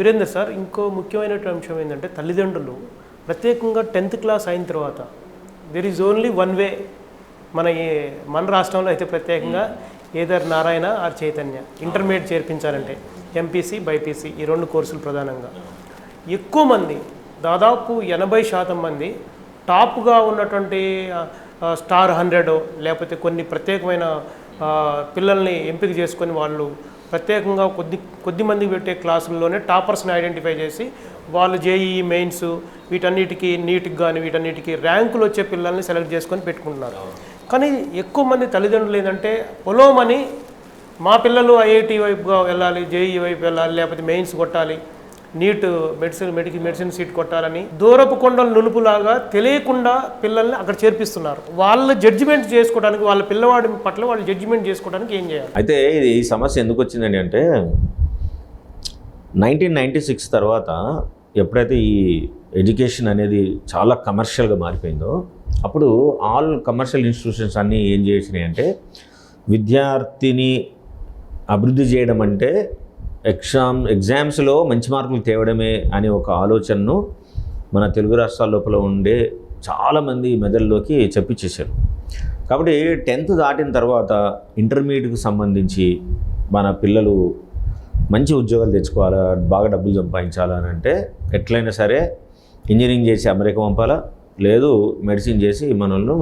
Virender sir ఇంకో ముఖ్యమైనటువంటి అంశం ఏంటంటే తల్లిదండ్రులు ప్రత్యేకంగా టెన్త్ క్లాస్ అయిన తర్వాత there is only one way మన ఈ- మన రాష్ట్రంలో అయితే ప్రత్యేకంగా either Narayana or Chaitanya intermediate చేర్పించాలంటే MPC BiPC ఈ రెండు కోర్సులు ప్రధానంగా. ఎక్కువ మంది దాదాపు ఎనభై శాతం మంది టాప్గా ఉన్నటువంటి స్టార్ హండ్రెడ్ లేకపోతే కొన్ని ప్రత్యేకమైన పిల్లల్ని ఎంపిక చేసుకొని వాళ్ళు ప్రత్యేకంగా కొద్ది కొద్ది మందికి పెట్టే క్లాసుల్లోనే టాపర్స్ని ఐడెంటిఫై చేసి వాళ్ళు జేఈఈ మెయిన్స్ వీటన్నిటికీ నీట్కి కానీ వీటన్నిటికీ ర్యాంకులు వచ్చే పిల్లల్ని సెలెక్ట్ చేసుకొని పెట్టుకుంటున్నారు. కానీ ఎక్కువ మంది తల్లిదండ్రులు ఏంటంటే పొలోమని మా పిల్లలు ఐఐటి వైపుగా వెళ్ళాలి జేఈ వైపు వెళ్ళాలి లేకపోతే మెయిన్స్ కొట్టాలి NEET medicine medical medicine seat కొట్టాలని దూరపు కొండల నునుపులాగా తెలియకుండా పిల్లల్ని అక్కడ చేర్పిస్తున్నారు. వాళ్ళ జడ్జిమెంట్ చేసుకోవడానికి వాళ్ళ పిల్లవాడి పట్ల వాళ్ళు జడ్జిమెంట్ చేసుకోవడానికి ఏం చేయాలి? అయితే ఇది ఈ సమస్య ఎందుకు వచ్చిందండి అంటే నైన్టీన్ నైంటీ సిక్స్ తర్వాత ఎప్పుడైతే ఈ ఎడ్యుకేషన్ అనేది చాలా కమర్షియల్గా మారిపోయిందో అప్పుడు ఆల్ కమర్షియల్ ఇన్స్టిట్యూషన్స్ అన్నీ ఏం చేసినాయి అంటే విద్యార్థిని అభివృద్ధి చేయడం అంటే ఎగ్జామ్ ఎగ్జామ్స్లో మంచి మార్కులు తేవడమే అనే ఒక ఆలోచనను మన తెలుగు రాష్ట్రాల లోపల ఉండే చాలామంది మెదడులోకి చెప్పించేశారు కాబట్టి టెన్త్ దాటిన తర్వాత ఇంటర్మీడియట్కి సంబంధించి మన పిల్లలు మంచి ఉద్యోగాలు తెచ్చుకోవాలా బాగా డబ్బులు సంపాదించాలా అని అంటే ఎట్లయినా సరే ఇంజనీరింగ్ చేసి అమెరికా పంపాలా లేదు మెడిసిన్ చేసి మనల్ని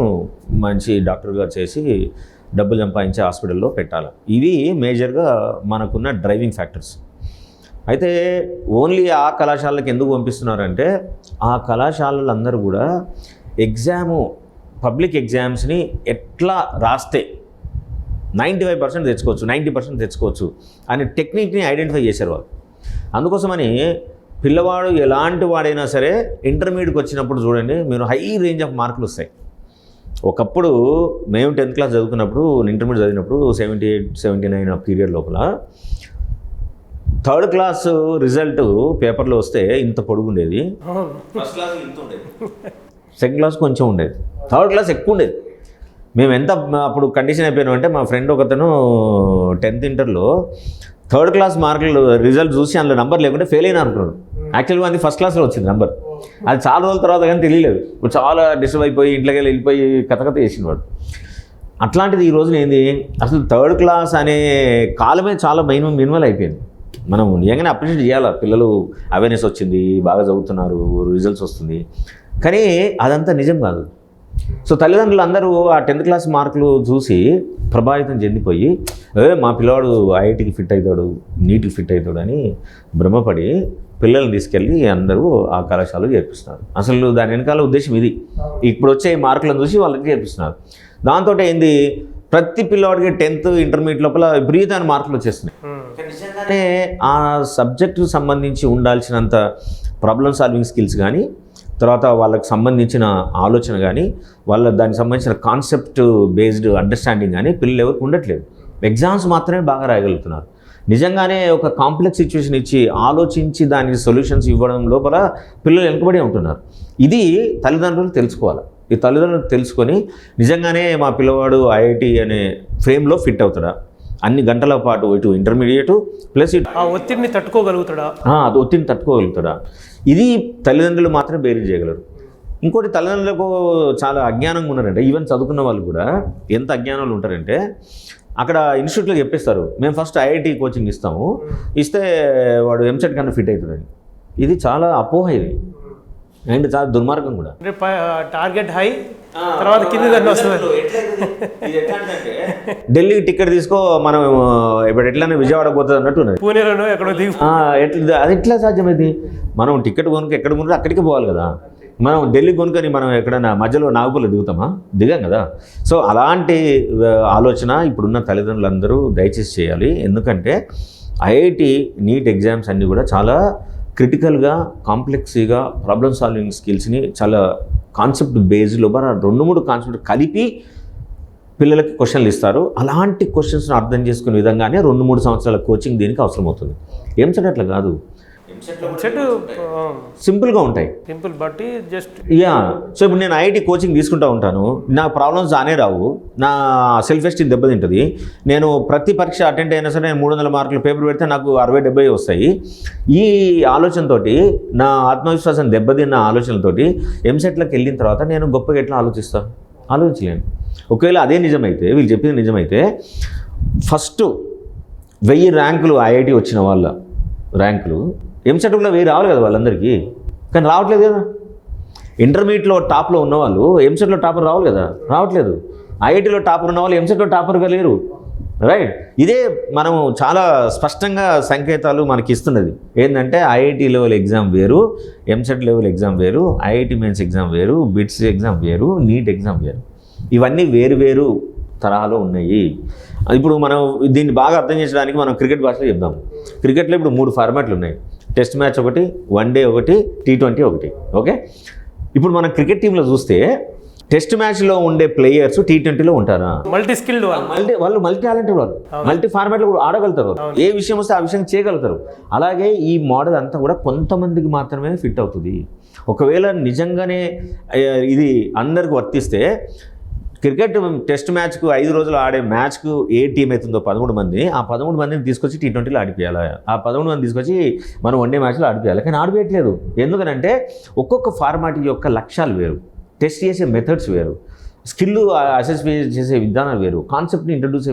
మంచి డాక్టర్గా చేసి డబ్బులు సంపాదించే హాస్పిటల్లో పెట్టాలి. ఇవి మేజర్గా మనకున్న డ్రైవింగ్ ఫ్యాక్టర్స్. అయితే ఓన్లీ ఆ కళాశాలకు ఎందుకు పంపిస్తున్నారంటే ఆ కళాశాలలు అందరూ కూడా ఎగ్జాము పబ్లిక్ ఎగ్జామ్స్ని ఎట్లా రాస్తే నైంటీ ఫైవ్ పర్సెంట్ తెచ్చుకోవచ్చు నైంటీ పర్సెంట్ తెచ్చుకోవచ్చు అనే టెక్నిక్ని ఐడెంటిఫై చేశారు వాళ్ళు. అందుకోసమని పిల్లవాడు ఎలాంటి వాడైనా సరే ఇంటర్మీడియట్కి వచ్చినప్పుడు చూడండి మీరు హై రేంజ్ ఆఫ్ మార్కులు వస్తాయి ఒకప్పుడు మేము టెన్త్ క్లాస్ చదువుకున్నప్పుడు ఇంటర్మీడియట్ చదివినప్పుడు సెవెంటీ ఎయిట్ సెవెంటీ నైన్ ఆ పీరియడ్ లోపల థర్డ్ క్లాస్ రిజల్ట్ పేపర్లో వస్తే ఇంత పొడుగుండేది. అవును ఫస్ట్ క్లాస్ ఇంత ఉండేది. సెకండ్ క్లాస్ కొంచెం ఉండేది. థర్డ్ క్లాస్ ఎక్కువ ఉండేది. మేము ఎంత అప్పుడు కండిషన్ అయిపోయినాం అంటే మా ఫ్రెండ్ ఒకతను టెన్త్ ఇంటర్లో థర్డ్ క్లాస్ మార్కులు రిజల్ట్ చూసి అందులో నంబర్ లేకుంటే ఫెయిల్ అయినా అనుకున్నాడు. యాక్చువల్గా అది ఫస్ట్ క్లాస్లో వచ్చింది నంబర్ అది చాలా రోజుల తర్వాత కానీ తెలియలేదు. ఇప్పుడు చాలా డిస్టర్బ్ అయిపోయి ఇంట్లోకి వెళ్ళి వెళ్ళిపోయి కథ కథ చేసిన వాడు అట్లాంటిది ఈ రోజున ఏంది? అసలు థర్డ్ క్లాస్ అనే కాలమే చాలా మినిమం మినిమల్ అయిపోయింది. మనం నిజంగానే అప్రిషియేట్ చేయాలి? పిల్లలు అవేర్నెస్ వచ్చింది బాగా చదువుతున్నారు రిజల్ట్స్ వస్తుంది. కానీ అదంతా నిజం కాదు. సో తల్లిదండ్రులు అందరూ ఆ టెన్త్ క్లాస్ మార్కులు చూసి ప్రభావితం చెందిపోయి ఏ మా పిల్లవాడు ఐఐటికి ఫిట్ అవుతాడు నీట్కి ఫిట్ అవుతాడు అని భ్రమపడి పిల్లల్ని తీసుకెళ్ళి అందరూ ఆ కళాశాలలో చేర్పిస్తున్నారు. అసలు దాని వెనకాల ఉద్దేశం ఇది. ఇప్పుడు వచ్చే మార్కులను చూసి వాళ్ళకి చేర్పిస్తున్నారు. దాంతో ఏంది? ప్రతి పిల్లవాడికి టెన్త్ ఇంటర్మీడియట్ లోపల విపరీతమైన మార్కులు వచ్చేస్తున్నాయి. నిజంగానే ఆ సబ్జెక్టుకు సంబంధించి ఉండాల్సినంత ప్రాబ్లమ్ సాల్వింగ్ స్కిల్స్ కానీ తర్వాత వాళ్ళకి సంబంధించిన ఆలోచన కానీ వాళ్ళ దానికి సంబంధించిన కాన్సెప్ట్ బేస్డ్ అండర్స్టాండింగ్ కానీ పిల్లలు ఎవరికి ఉండట్లేదు. ఎగ్జామ్స్ మాత్రమే బాగా రాయగలుగుతున్నారు. నిజంగానే ఒక కాంప్లెక్స్ సిచ్యువేషన్ ఇచ్చి ఆలోచించి దానికి సొల్యూషన్స్ ఇవ్వడం లోపల పిల్లలు వెనుకబడి ఉంటున్నారు. ఇది తల్లిదండ్రులు తెలుసుకోవాలి. ఈ తల్లిదండ్రులు తెలుసుకొని నిజంగానే మా పిల్లవాడు ఐఐటి అనే ఫ్రేమ్లో ఫిట్ అవుతాడా? అన్ని గంటల పాటు ఇటు ఇంటర్మీడియట్ ప్లస్ ఇటు ఆ ఒత్తిడిని తట్టుకోగలుగుతాడా? అది ఒత్తిడిని తట్టుకోగలుగుతాడా? ఇది తల్లిదండ్రులు మాత్రమే బేరీ చేయగలరు. ఇంకోటి తల్లిదండ్రులకు చాలా అజ్ఞానంగా ఉన్నారంటే ఈవెన్ చదువుకున్న వాళ్ళు కూడా ఎంత అజ్ఞానాలు ఉంటారంటే అక్కడ ఇన్స్టిట్యూట్లో చెప్పేస్తారు మేము ఫస్ట్ ఐఐటి కోచింగ్ ఇస్తాము ఇస్తే వాడు ఎంసెట్ కన్నా ఫిట్ అవుతుందని ఇది చాలా అపోహ ఇది. అండ్ చాలా దుర్మార్గం కూడా. టార్గెట్ హై తర్వాత కింద దాన్ని వస్తుంది. ఢిల్లీకి టికెట్ తీసుకో మనం ఇప్పుడు ఎట్లనే విజయవాడ పోతుంది అన్నట్టు ఉన్నది. పూణేలోనో ఎక్కడో దిగు. ఆ, ఎట్లా అది ఎట్లా సాధ్యమైంది? మనం టికెట్ కొనుక్కు ఎక్కడ కొనుక్కు అక్కడికి పోవాలి కదా. మనం ఢిల్లీ కొనుక్కొని మనం ఎక్కడైనా మధ్యలో నాగపూర్లో దిగుతామా? దిగాం కదా. సో అలాంటి ఆలోచన ఇప్పుడున్న తల్లిదండ్రులందరూ దయచేసి చేయాలి. ఎందుకంటే ఐఐటి నీట్ ఎగ్జామ్స్ అన్నీ కూడా చాలా క్రిటికల్గా కాంప్లెక్స్గా ప్రాబ్లమ్ సాల్వింగ్ స్కిల్స్ని చాలా కాన్సెప్ట్ బేస్లో మరి రెండు మూడు కాన్సెప్ట్ కలిపి పిల్లలకి క్వశ్చన్లు ఇస్తారు. అలాంటి క్వశ్చన్స్ను అర్థం చేసుకునే విధంగానే రెండు మూడు సంవత్సరాల కోచింగ్ దీనికి అవసరం అవుతుంది ఏం సార్ అట్లా కాదు. సెట్ సింపుల్గా ఉంటాయి. సింపుల్ బట్టి జస్ట్ యా. సో ఇప్పుడు నేను ఐఐటి కోచింగ్ తీసుకుంటూ ఉంటాను. నా ప్రాబ్లమ్స్ రానే రావు. నా సెల్ఫ్ ఎస్టీమ్ దెబ్బతింటుంది. నేను ప్రతి పరీక్ష అటెండ్ అయినా సరే నేను మూడు వందల మార్కులు పేపర్ పెడితే నాకు అరవై డెబ్బై వస్తాయి. ఈ ఆలోచనతోటి నా ఆత్మవిశ్వాసం దెబ్బతిన్న ఆలోచనలతోటి ఎంసెట్లోకి వెళ్ళిన తర్వాత నేను గొప్పగా ఎట్లా ఆలోచిస్తాను ఆలోచించలేను. ఒకవేళ అదే నిజమైతే వీళ్ళు చెప్పింది నిజమైతే ఫస్ట్ వెయ్యి ర్యాంకులు ఐఐటి వచ్చిన వాళ్ళ ర్యాంకులు ఎంసెట్ కూడా వెయ్యి రావాలి కదా వాళ్ళందరికీ. కానీ రావట్లేదు కదా. ఇంటర్మీడియట్లో టాప్లో ఉన్నవాళ్ళు ఎంసెట్లో టాపర్ రావాలి కదా. రావట్లేదు. ఐఐటీలో టాపర్ ఉన్న వాళ్ళు ఎంసెట్లో టాపర్గా లేరు. రైట్? ఇదే మనం చాలా స్పష్టంగా సంకేతాలు మనకి ఇస్తున్నది. ఏంటంటే ఐఐటి లెవెల్ ఎగ్జామ్ వేరు ఎంసెట్ లెవెల్ ఎగ్జామ్ వేరు ఐఐటి మెయిన్స్ ఎగ్జామ్ వేరు బిట్స్ ఎగ్జామ్ వేరు నీట్ ఎగ్జామ్ వేరు. ఇవన్నీ వేరు వేరు తరహాలో ఉన్నాయి. ఇప్పుడు మనం దీన్ని బాగా అర్థం చేసడానికి మనం క్రికెట్ భాషలో చెప్దాం. క్రికెట్లో ఇప్పుడు మూడు ఫార్మాట్లు ఉన్నాయి. టెస్ట్ మ్యాచ్ ఒకటి వన్ డే ఒకటి టీ ట్వంటీ ఒకటి. ఓకే? ఇప్పుడు మనం క్రికెట్ టీంలో చూస్తే టెస్ట్ మ్యాచ్లో ఉండే ప్లేయర్స్ టీ ట్వంటీలో ఉంటారా? మల్టీ స్కిల్డ్ వాళ్ళు మల్టీ వాళ్ళు మల్టీ టాలెంటెడ్ వాళ్ళు మల్టీ ఫార్మాట్లో కూడా ఆడగలుగుతారు ఏ విషయం వస్తే ఆ విషయం చేయగలుగుతారు. అలాగే ఈ మోడల్ అంతా కూడా కొంతమందికి మాత్రమే ఫిట్ అవుతుంది. ఒకవేళ నిజంగానే ఇది అందరికి వర్తిస్తే క్రికెట్ టెస్ట్ మ్యాచ్కు ఐదు రోజులు ఆడే మ్యాచ్కు ఏ టీం అవుతుందో పదమూడు మంది ఆ పదమూడు మందిని తీసుకొచ్చి టీ ట్వంటీలో ఆడిపోయాలి? ఆ పదమూడు మంది తీసుకొచ్చి మనం వన్డే మ్యాచ్లో ఆడిపోయాలి? కానీ ఆడిపోయట్లేదు. ఎందుకనంటే ఒక్కొక్క ఫార్మాట్ యొక్క లక్ష్యాలు వేరు టెస్ట్ చేసే మెథడ్స్ వేరు స్కిల్ అసెస్ చేసే విధానాలు వేరు కాన్సెప్ట్ని ఇంట్రడ్యూస్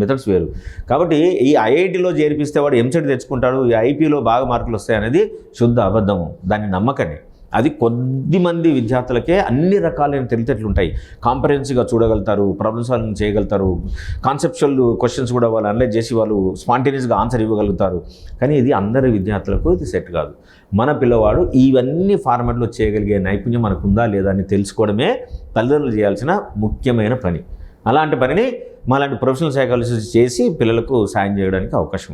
మెథడ్స్ వేరు. కాబట్టి ఈ ఐఐటిలో చేర్పిస్తే వాడు ఎంసెట్ తెచ్చుకుంటాడు ఈ ఐపీలో బాగా మార్కులు వస్తాయి అనేది శుద్ధ అబద్ధము. దాన్ని నమ్మకండి. అది కొద్ది మంది విద్యార్థులకే అన్ని రకాలైన తెలితేటలు ఉంటాయి. కాంపరెన్స్గా చూడగలుగుతారు ప్రాబ్లమ్ సాల్వింగ్ చేయగలుగుతారు కాన్సెప్చువల్ క్వశ్చన్స్ కూడా వాళ్ళు అనలైజ్ చేసి వాళ్ళు స్పాంటేనియస్గా ఆన్సర్ ఇవ్వగలుగుతారు. కానీ ఇది అందరి విద్యార్థులకు ఇది సెట్ కాదు. మన పిల్లవాడు ఇవన్నీ ఫార్మాట్లో చేయగలిగే నైపుణ్యం మనకు ఉందా లేదా అని తెలుసుకోవడమే తల్లిదండ్రులు చేయాల్సిన ముఖ్యమైన పని. అలాంటి పనిని మాలాంటి ప్రొఫెషనల్ సైకాలజిస్ట్ చేసి పిల్లలకు సాయం చేయడానికి అవకాశం